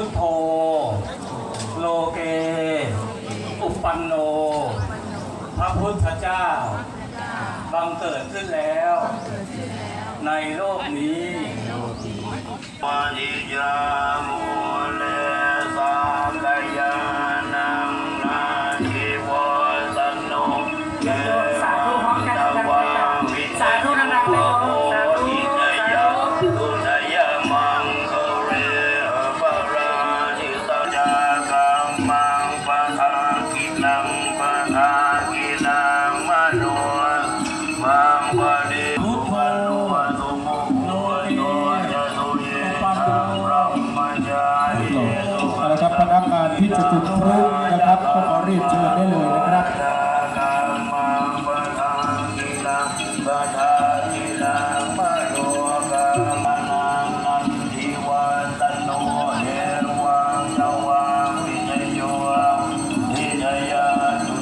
พุทโธโลเก อุปปันโน พระพุทธเจ้า บังเกิดขึ้นแล้ว ในโลกนี้ปฏิจามุเลสามกายานังนาทิวสนุเก ที่จะจุดพลุนะครับก็ขอรีบเชิญได้เลยนะครับกัมมังปะทางปะทางมโนกัมมังนันทิวันตันโนเนวังยวังวิจโยวิจยา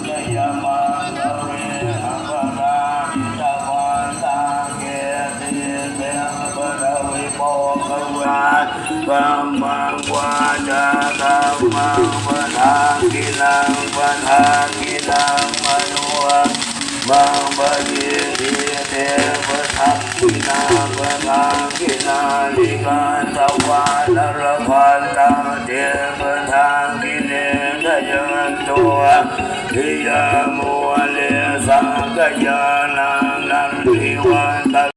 จยามังกเรหังกรามิตาวันตังเกติเตปะระวิโปกวากัมมังวาจา กัมมังปะทากินังปะทากินังมโนมังบดีดีเทวทัพพินาปนากินาลิกาตวานรพันตาเทวทังกิเลสยันตัวทิยามัวเลสังกยานา